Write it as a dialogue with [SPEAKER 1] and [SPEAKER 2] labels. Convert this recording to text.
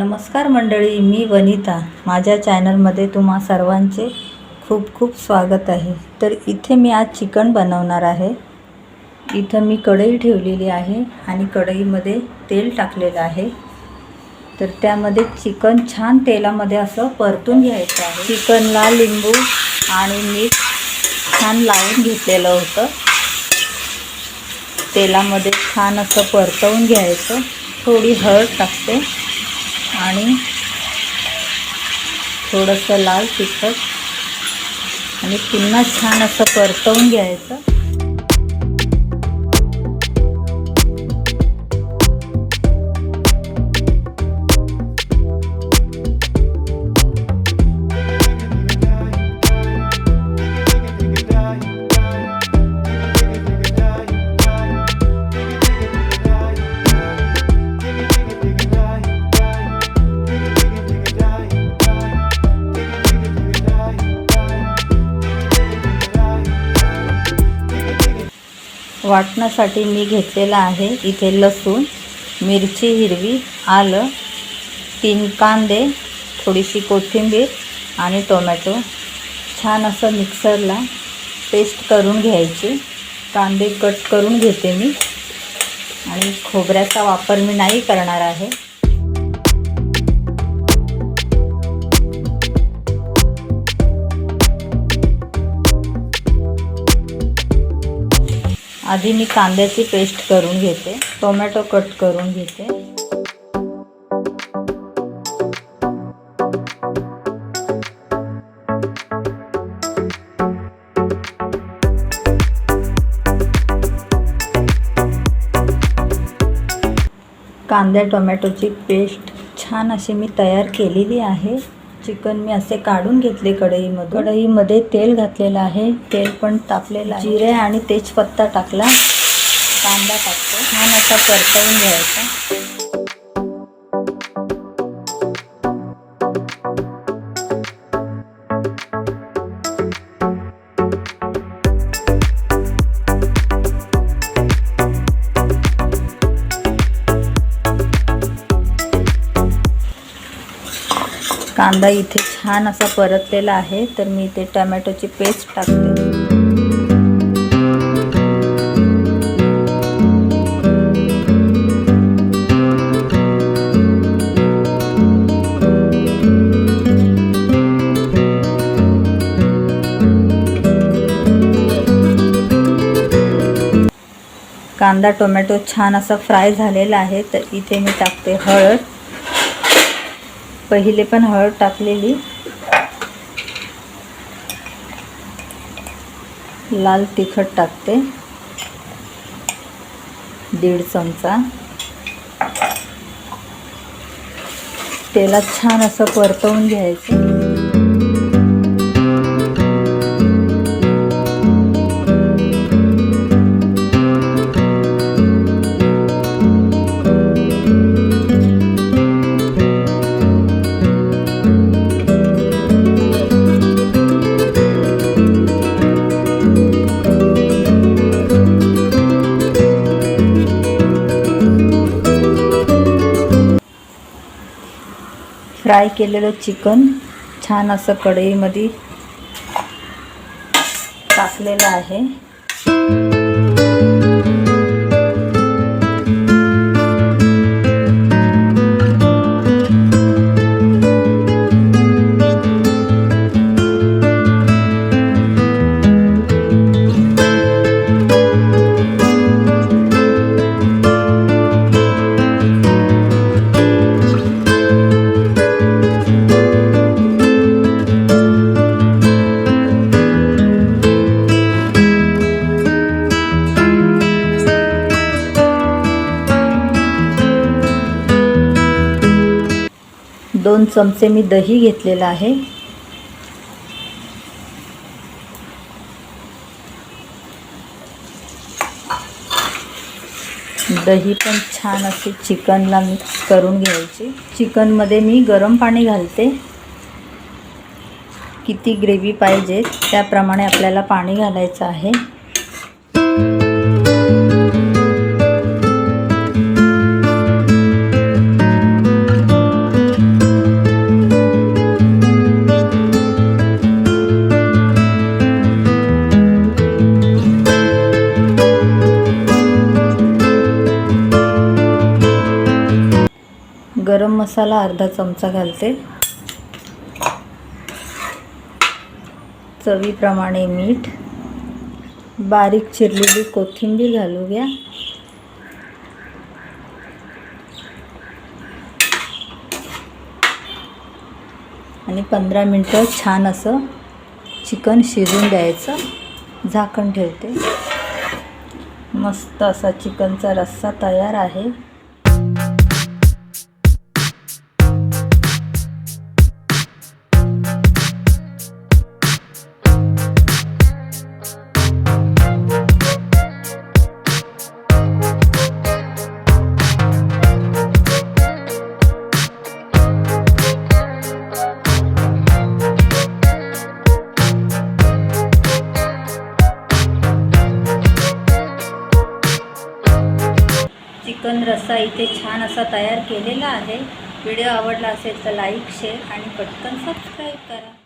[SPEAKER 1] नमस्कार मंडळी मी वनिता. माझ्या चॅनलमध्ये तुम्हा सर्वांचे खूप खूप स्वागत आहे. तर इथे मी आज चिकन बनवणार आहे. इथं मी कढई ठेवलेली आहे आणि कढईमध्ये तेल टाकलेलं आहे. तर त्यामध्ये चिकन छान तेलामध्ये असं परतून घ्यायचं आहे. चिकनला लिंबू आणि मीठ छान लावून घेतलेलं होतं. तेलामध्ये छान असं परतवून घ्यायचं. थोडी हळद टाकते. आणि थोडंसं लाल तिखट. आणि पुन्हा छान असं परतवून घ्यायचं. वाटण्यासाठी मी घेतलेला आहे. इथे लसूण मिरची हिरवी आलं तीन कांदे थोडीशी कोथिंबीर आणि टोमॅटो. छान असं मिक्सरला पेस्ट करून घ्यायची. कांदे कट करून घेते मी. आणि खोबऱ्याचा वापर मी नाही करणार आहे. आधी मी कांद्याची पेस्ट करून घेते टोमॅटो कट करून घेते. कांद्या टोमॅटोची पेस्ट छान अशी मी तयार केलेली आहे. चिकन मी असे काढून घेतले कढईमध्ये कढईमध्ये तेल घातलेलं आहे. तेल पण तापलेलं आहे. जिरे आणि तेजपत्ता टाकला. कांदा टाकतो. छान असा परतवून घ्यायचा. कांदा इथे छान असा परतलेला आहे. तर मी इथे टमॅटोची पेस्ट टाकते. कांदा टोमॅटो छान असा फ्राय झालेला आहे. तर इथे मी टाकते हळद. पहिले पण हळद टाकलेली. लाल तिखट टाकते. दीड चमचा. तेलात छान असं परतवून घ्यायचं. फ्राय केलेलं चिकन छान असं कढईमध्ये टाकलेलं आहे. दोन चमचे मी दही घेतलेलं आहे. दही पण छान असे चिकनला मिक्स करून घ्यायची. चिकनमध्ये मी गरम पाणी घालते. किती ग्रेव्ही पाहिजे त्याप्रमाणे आपल्याला पाणी घालायचं आहे. गरम मसाला अर्धा चमचा घालते. चवीप्रमाणे मीठ बारीक चिरलेली कोथिंबीर घालूया. आणि पंधरा मिनटं छान असं चिकन शिजून द्यायचं झाकण ठेवते. मस्त असा चिकनचा रस्सा तयार आहे. चिकन रस्सा इथे छान असा तयार केलेला आहे. व्हिडिओ आवडला असेल तर लाईक शेअर आणि पटकन सबस्क्राईब करा.